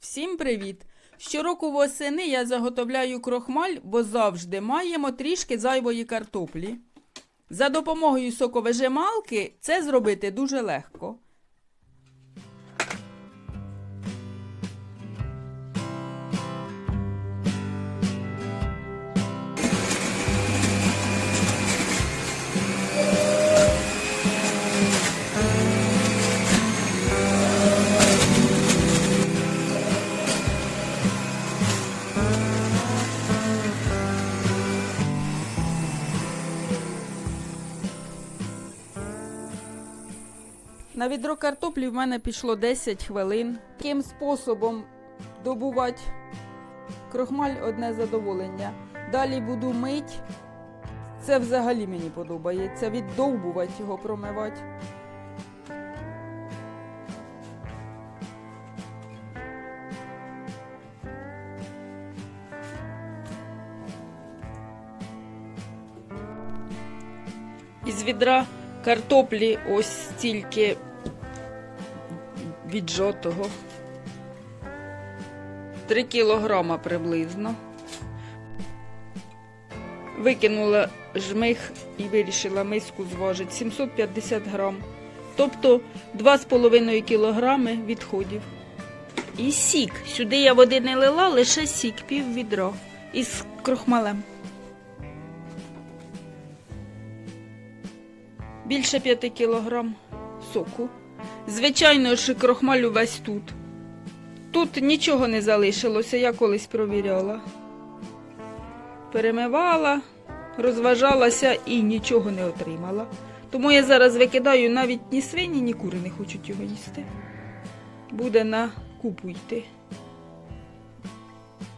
Всім привіт! Щороку восени я заготовляю крохмаль, бо завжди маємо трішки зайвої картоплі. За допомогою соковижималки це зробити дуже легко. На відро картоплі в мене пішло 10 хвилин. Таким способом добувати крохмаль одне задоволення. Далі буду мить. Це взагалі мені подобається. Віддовбувати його, промивати. Із відра картоплі ось стільки віджотого. Три кілограма приблизно. Викинула жмих і вирішила миску зважити 750 грам. Тобто 2,5 кілограми відходів. І сік. Сюди я води не лила, лише сік, пів відра. Із крохмалем. Більше 5 кілограм соку. Звичайно ж, крохмаль увесь тут. Тут нічого не залишилося, я колись провіряла. Перемивала, розважалася і нічого не отримала. Тому я зараз викидаю навіть ні свині, ні кури не хочуть його їсти. Буде на купу йти.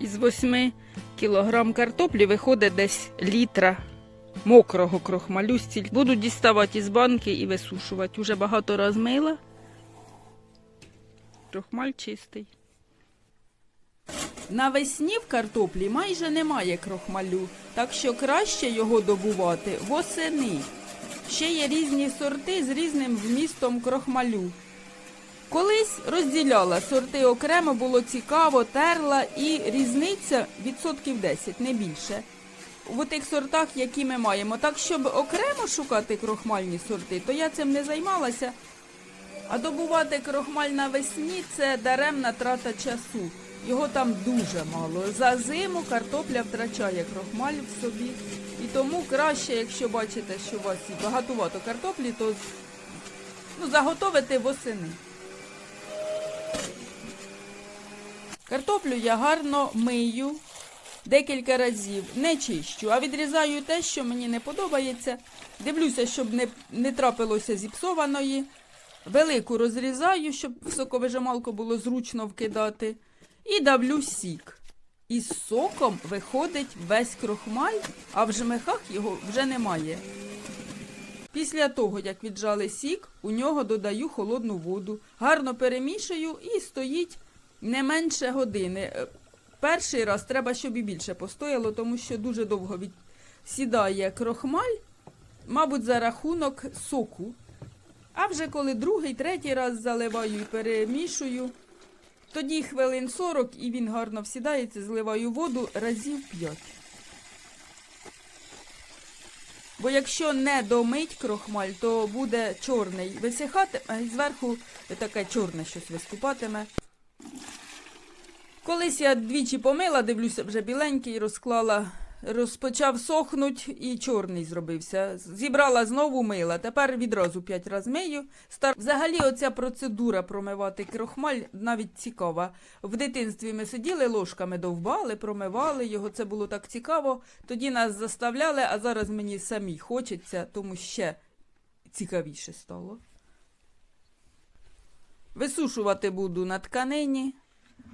Із 8 кілограм картоплі виходить десь літра мокрого крохмалю. Буду діставати із банки і висушувати. Уже багато раз мила. Крохмаль чистий. Навесні в картоплі майже немає крохмалю, так що краще його добувати восени. Ще є різні сорти з різним вмістом крохмалю. Колись розділяла сорти окремо, було цікаво, терла і різниця відсотків 10, не більше. У тих сортах, які ми маємо. Так, щоб окремо шукати крохмальні сорти, то я цим не займалася. А добувати крохмаль навесні це даремна трата часу. Його там дуже мало. За зиму картопля втрачає крохмаль в собі. І тому краще, якщо бачите, що у вас багатувато картоплі, то ну, заготовити восени. Картоплю я гарно мию декілька разів, не чищу, а відрізаю те, що мені не подобається. Дивлюся, щоб не, не трапилося зіпсованої. Велику розрізаю, щоб в соковижималку було зручно вкидати. І давлю сік. Із соком виходить весь крохмаль, а в жмихах його вже немає. Після того, як віджали сік, у нього додаю холодну воду, гарно перемішую і стоїть не менше години. Е, Перший раз треба, щоб і більше постояло, тому що дуже довго від... сідає крохмаль, мабуть, за рахунок соку. А вже коли другий, третій раз заливаю і перемішую, тоді хвилин 40 і він гарно всідається, зливаю воду разів 5. Бо якщо не домить крохмаль, то буде чорний висихати, а зверху таке чорне щось виступатиме. Колись я двічі помила, дивлюся, вже біленький, розклала, розпочав сохнуть і чорний зробився. Зібрала знову мила. Тепер відразу п'ять разів мию. Стар... Взагалі, оця процедура промивати крохмаль навіть цікава. В дитинстві ми сиділи ложками довбали, промивали його. Це було так цікаво. Тоді нас заставляли, а зараз мені самі хочеться, тому ще цікавіше стало. Висушувати буду на тканині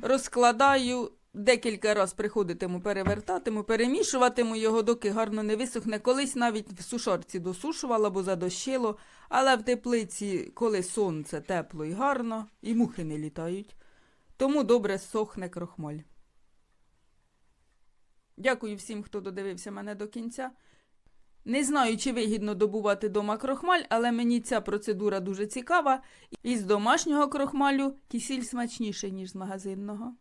розкладаю, декілька разів приходитиму, перевертатиму, перемішуватиму його, доки гарно не висохне. Колись навіть в сушарці досушувала, бо задощило, але в теплиці, коли сонце тепло і гарно, і мухи не літають. Тому добре сохне крохмаль. Дякую всім, хто додивився мене до кінця. Не знаю, чи вигідно добувати дома крохмаль, але мені ця процедура дуже цікава. І з домашнього крохмалю кисіль смачніший, ніж з магазинного.